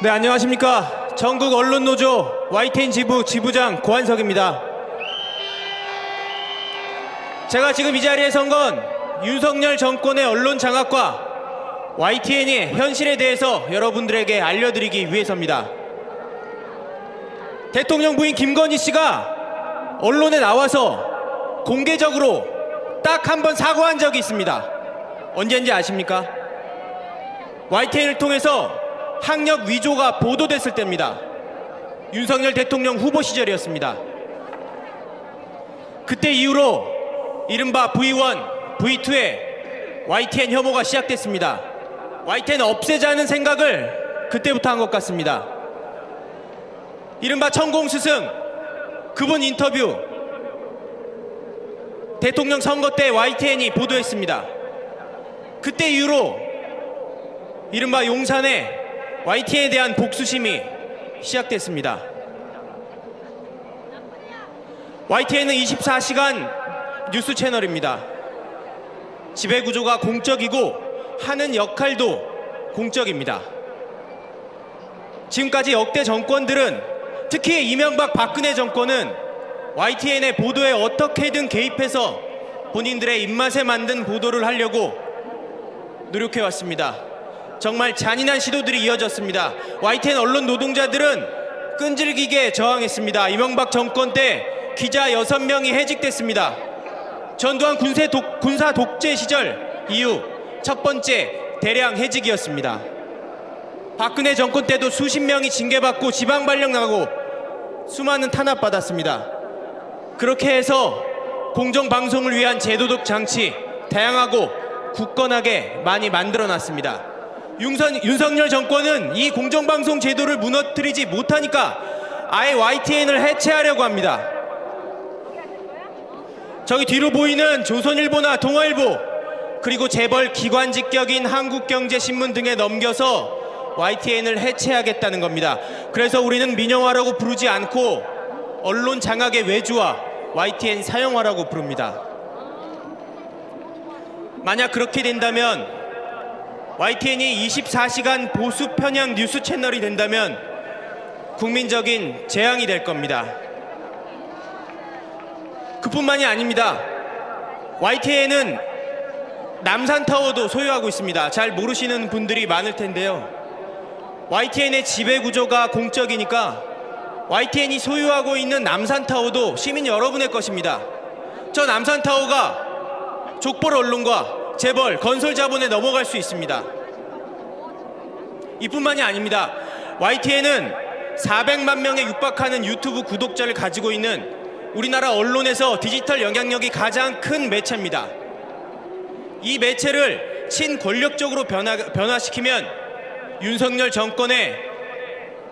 네, 안녕하십니까. 전국 언론노조 YTN 지부 지부장 고한석입니다. 제가 지금 이 자리에 선 건 윤석열 정권의 언론 장악과 YTN의 현실에 대해서 여러분들에게 알려드리기 위해서입니다. 대통령 부인 김건희 씨가 언론에 나와서 공개적으로 딱 한 번 사과한 적이 있습니다. 언제인지 아십니까? YTN을 통해서 학력 위조가 보도됐을 때입니다. 윤석열 대통령 후보 시절이었습니다. 그때 이후로 이른바 V1, V2의 YTN 혐오가 시작됐습니다. YTN 없애자는 생각을 그때부터 한 것 같습니다. 이른바 천공스승 그분 인터뷰 대통령 선거 때 YTN이 보도했습니다. 그때 이후로 이른바 용산에 YTN에 대한 복수심이 시작됐습니다. YTN은 24시간 뉴스 채널입니다. 지배 구조가 공적이고 하는 역할도 공적입니다. 지금까지 역대 정권들은 특히 이명박 박근혜 정권은 YTN의 보도에 어떻게든 개입해서 본인들의 입맛에 만든 보도를 하려고 노력해 왔습니다. 정말 잔인한 시도들이 이어졌습니다. YTN 언론 노동자들은 끈질기게 저항했습니다. 이명박 정권 때 기자 6명이 해직됐습니다. 전두환 군세 독- 군사 독재 시절 이후 첫 번째 대량 해직이었습니다. 박근혜 정권 때도 수십 명이 징계받고 지방 발령 나고 수많은 탄압받았습니다. 그렇게 해서 공정방송을 위한 제도적 장치 다양하고 굳건하게 많이 만들어 놨습니다. 윤선, 윤석열 정권은 이 공정방송 제도를 무너뜨리지 못하니까 아예 YTN을 해체하려고 합니다. 저기 뒤로 보이는 조선일보나 동아일보 그리고 재벌 기관 직 격인 한국경제신문 등에 넘겨서 YTN을 해체하겠다는 겁니다. 그래서 우리는 민영화라고 부르지 않고 언론 장악의 외주화 YTN 사용화라고 부릅니다. 만약 그렇게 된다면 YTN이 24시간 보수 편향 뉴스 채널이 된다면 국민적인 재앙이 될 겁니다. 그뿐만이 아닙니다. YTN은 남산타워도 소유하고 있습니다. 잘 모르시는 분들이 많을 텐데요. YTN의 지배 구조가 공적이니까 YTN이 소유하고 있는 남산타워도 시민 여러분의 것입니다. 저 남산타워가 족벌 언론과 재벌, 건설 자본에 넘어갈 수 있습니다. 이뿐만이 아닙니다. YTN은 400만 명에 육박하는 유튜브 구독자를 가지고 있는 우리나라 언론에서 디지털 영향력이 가장 큰 매체입니다. 이 매체를 친권력적으로 변화, 변화시키면 윤석열 정권의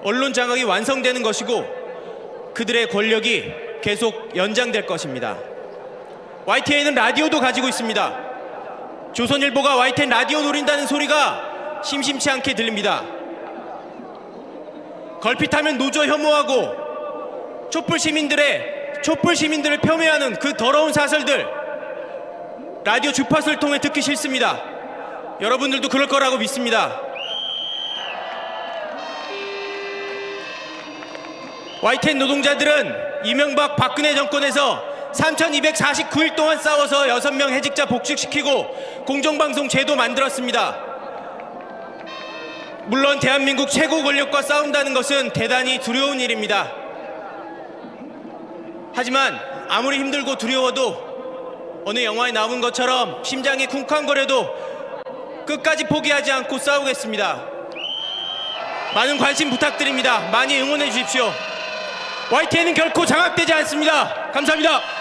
언론 장악이 완성되는 것이고 그들의 권력이 계속 연장될 것입니다. YTN은 라디오도 가지고 있습니다. 조선일보가 YTN 라디오 노린다는 소리가 심심치 않게 들립니다. 걸핏하면 노조 혐오하고 촛불 시민들의 촛불 시민들을 폄훼하는 그 더러운 사설들 라디오 주파수를 통해 듣기 싫습니다. 여러분들도 그럴 거라고 믿습니다. YTN 노동자들은 이명박 박근혜 정권에서 3,249일 동안 싸워서 6명 해직자 복직시키고 공정방송 제도 만들었습니다. 물론 대한민국 최고 권력과 싸운다는 것은 대단히 두려운 일입니다. 하지만 아무리 힘들고 두려워도 어느 영화에 나온 것처럼 심장이 쿵쾅거려도 끝까지 포기하지 않고 싸우겠습니다. 많은 관심 부탁드립니다. 많이 응원해 주십시오. YTN은 결코 장악되지 않습니다. 감사합니다.